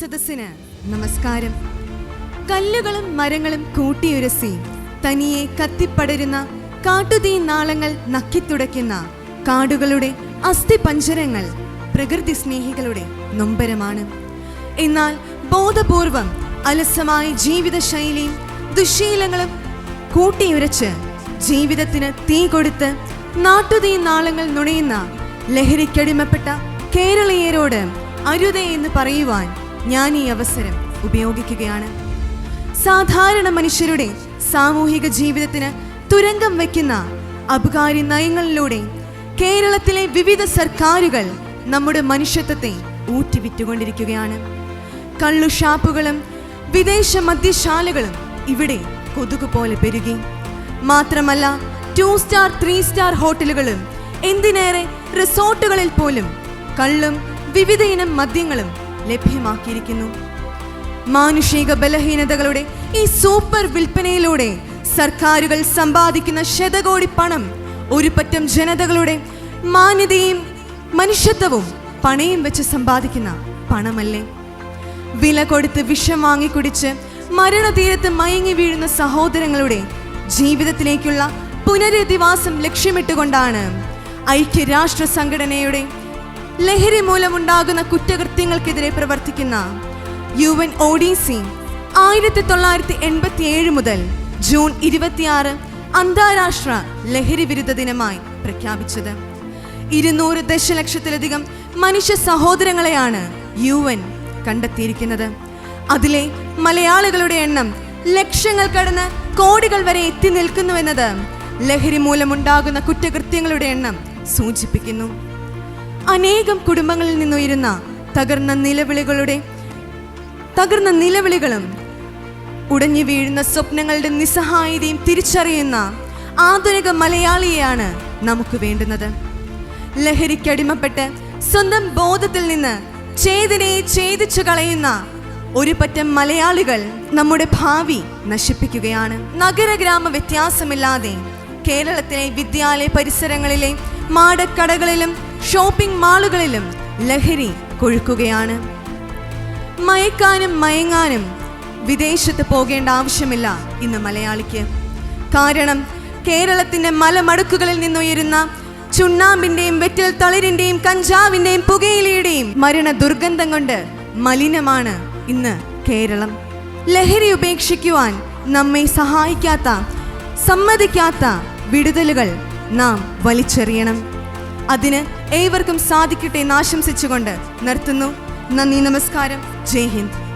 നമസ്കാരം. കല്ലുകളും മരങ്ങളും കൂട്ടിയുരസി തനിയെ കത്തിപ്പടരുന്ന കാട്ടുതീ നാളങ്ങൾ നക്കിത്തുടയ്ക്കുന്ന കാടുകളുടെ അസ്ഥിപഞ്ചരങ്ങൾ പ്രകൃതി സ്നേഹികളുടെ നൊമ്പരമാണ്. എന്നാൽ ബോധപൂർവം അലസമായ ജീവിതശൈലിയും ദുശീലങ്ങളും കൂട്ടിയുരച്ച് ജീവിതത്തിന് തീ കൊടുത്ത് നാട്ടുതീ നാളങ്ങൾ നുണയുന്ന ലഹരിക്കടിമപ്പെട്ട കേരളീയരോട് അരുതേ എന്ന് പറയുവാൻ ഞാൻ ഈ അവസരം ഉപയോഗിക്കുകയാണ്. സാധാരണ മനുഷ്യരുടെ സാമൂഹിക ജീവിതത്തിന് തുരങ്കം വയ്ക്കുന്ന അപകാരി നയങ്ങളിലൂടെ കേരളത്തിലെ വിവിധ സർക്കാരുകൾ നമ്മുടെ മനുഷ്യത്വത്തെ ഊറ്റിവിറ്റുകൊണ്ടിരിക്കുകയാണ്. കള്ളുഷാപ്പുകളും വിദേശ മദ്യശാലകളും ഇവിടെ കൊതുക് പോലെ പെരുകി. മാത്രമല്ല ടു സ്റ്റാർ ത്രീ സ്റ്റാർ ഹോട്ടലുകളും എന്തിനേറെ റിസോർട്ടുകളിൽ പോലും കള്ളും വിവിധ ഇനം മദ്യങ്ങളും ലഭ്യമാക്കിയിരിക്കുന്നു. മാനുഷിക ബലഹീനതകളുടെ ഈ സൂപ്പർ വിൽപ്പനയിലൂടെ സർക്കാരുകൾ സമ്പാദിക്കുന്ന ശതകോടി പണം ഒരു പറ്റം ജനതകളുടെ മാന്യതയും മനുഷ്യത്വവും പണയും വെച്ച് സമ്പാദിക്കുന്ന പണമല്ലേ? വില കൊടുത്ത് വിഷം വാങ്ങിക്കുടിച്ച് മരണതീരത്ത് മയങ്ങി വീഴുന്ന സഹോദരങ്ങളുടെ ജീവിതത്തിലേക്കുള്ള പുനരധിവാസം ലക്ഷ്യമിട്ടുകൊണ്ടാണ് ഐക്യരാഷ്ട്ര സംഘടനയുടെ ലഹരി മൂലമുണ്ടാകുന്ന കുറ്റകൃത്യങ്ങൾക്കെതിരെ പ്രവർത്തിക്കുന്ന യു എൻ ഒ ആയിരത്തി തൊള്ളായിരത്തി എൺപത്തി ഏഴ് മുതൽ ജൂൺ ഇരുപത്തിയാറ് അന്താരാഷ്ട്ര ലഹരി വിരുദ്ധ ദിനമായി പ്രഖ്യാപിച്ചത്. ഇരുന്നൂറ് ദശലക്ഷത്തിലധികം മനുഷ്യ സഹോദരങ്ങളെയാണ് യു എൻ കണ്ടെത്തിയിരിക്കുന്നത്. അതിലെ മലയാളികളുടെ എണ്ണം ലക്ഷങ്ങൾ കടന്ന് കോടികൾ വരെ എത്തി നിൽക്കുന്നുവെന്നത് ലഹരി മൂലമുണ്ടാകുന്ന കുറ്റകൃത്യങ്ങളുടെ എണ്ണം സൂചിപ്പിക്കുന്നു. അനേകം കുടുംബങ്ങളിൽ നിന്നുയരുന്ന തകർന്ന നിലവിളികളുടെ തകർന്ന നിലവിളികളും ഉടഞ്ഞു വീഴുന്ന സ്വപ്നങ്ങളുടെ നിസ്സഹായതയും തിരിച്ചറിയുന്ന ആധുനിക മലയാളിയെയാണ് നമുക്ക് വേണ്ടുന്നത്. ലഹരിക്കടിമപ്പെട്ട് സ്വന്തം ബോധത്തിൽ നിന്ന് ചേതനയെ ഛേദിച്ചു കളയുന്ന ഒരു പറ്റം മലയാളികൾ നമ്മുടെ ഭാവി നശിപ്പിക്കുകയാണ്. നഗര ഗ്രാമ വ്യത്യാസമില്ലാതെ കേരളത്തിലെ വിദ്യാലയ പരിസരങ്ങളിലെ മാടക്കടകളിലും ഷോപ്പിംഗ് മാളുകളിലും ലഹരി കൊഴുക്കുകയാണ്. മയക്കാനും മയങ്ങാനും വിദേശത്ത് പോകേണ്ട ആവശ്യമില്ല ഇന്ന് മലയാളിക്ക്. കാരണം കേരളത്തിന്റെ മലമടുക്കുകളിൽ നിന്നുയരുന്ന ചുണ്ണാമ്പിന്റെയും വെറ്റിൽ തളിരിന്റെയും കഞ്ചാവിന്റെയും പുകയിലയുടെയും മരണ ദുർഗന്ധം കൊണ്ട് മലിനമാണ് ഇന്ന് കേരളം. ലഹരി ഉപേക്ഷിക്കുവാൻ നമ്മെ സഹായിക്കാത്ത സമ്മതിക്കാത്ത വിടുതലുകൾ നാം വലിച്ചെറിയണം. അതിന് ഏവർക്കും സാധിക്കട്ടെ എന്ന് ആശംസിച്ചുകൊണ്ട് നിർത്തുന്നു. നന്ദി നമസ്കാരം. ജയ് ഹിന്ദ്.